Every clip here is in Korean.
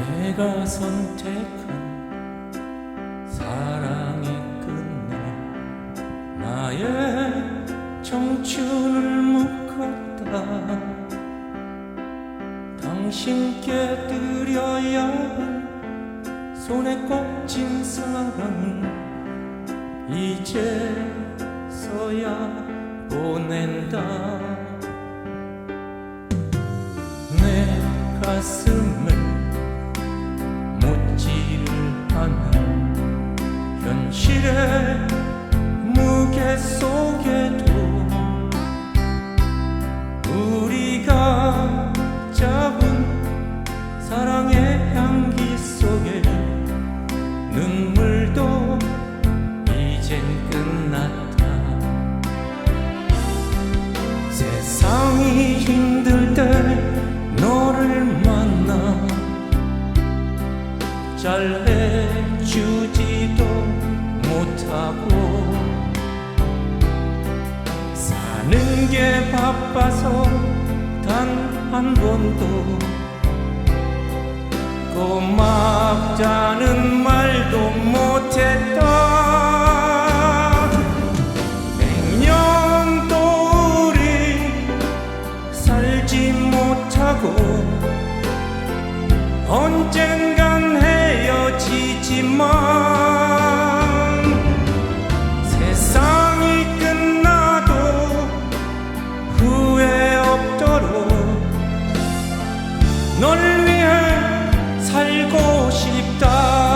내가 선택한 사랑의 끝내 나의 청춘을 묶었다. 당신께 드려야 할 손에 꼭 쥔 사랑을 이제서야 보낸다. 내 가슴 현실의 무게 속에도 우리가 잡은 사랑의 향기 속에 눈물도 이젠 끝났다. 세상이 힘들 때 너를 만나 잘 해주지도 못하고 사는 게 바빠서 단 한 번도 고맙다는 말도 못했다 백년도 우리 살지 못하고 언젠간 헤어지지만 위해 살고 싶다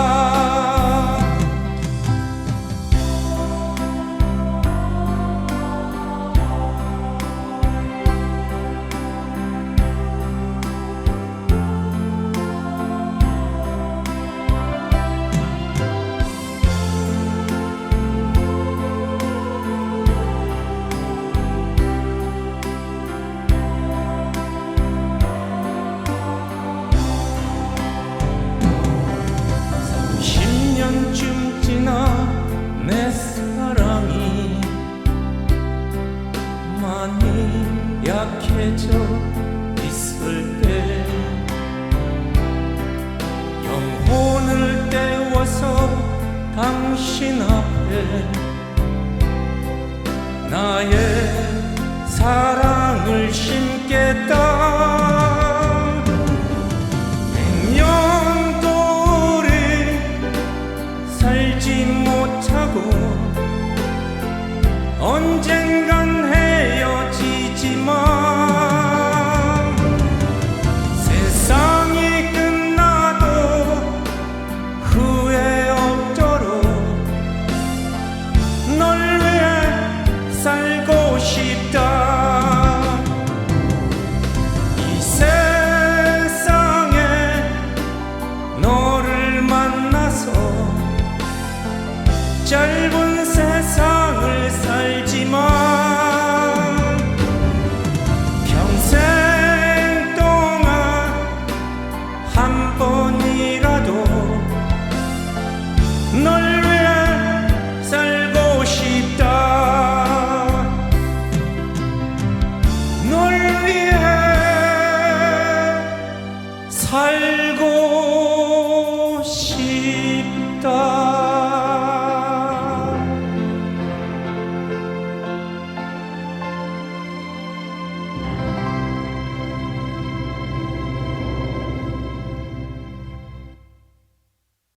나의 사랑을 심겠다 짧은 세상을 살지만 평생 동안 한 번이라도 널 살고 싶다. 널 위해 살고 싶다.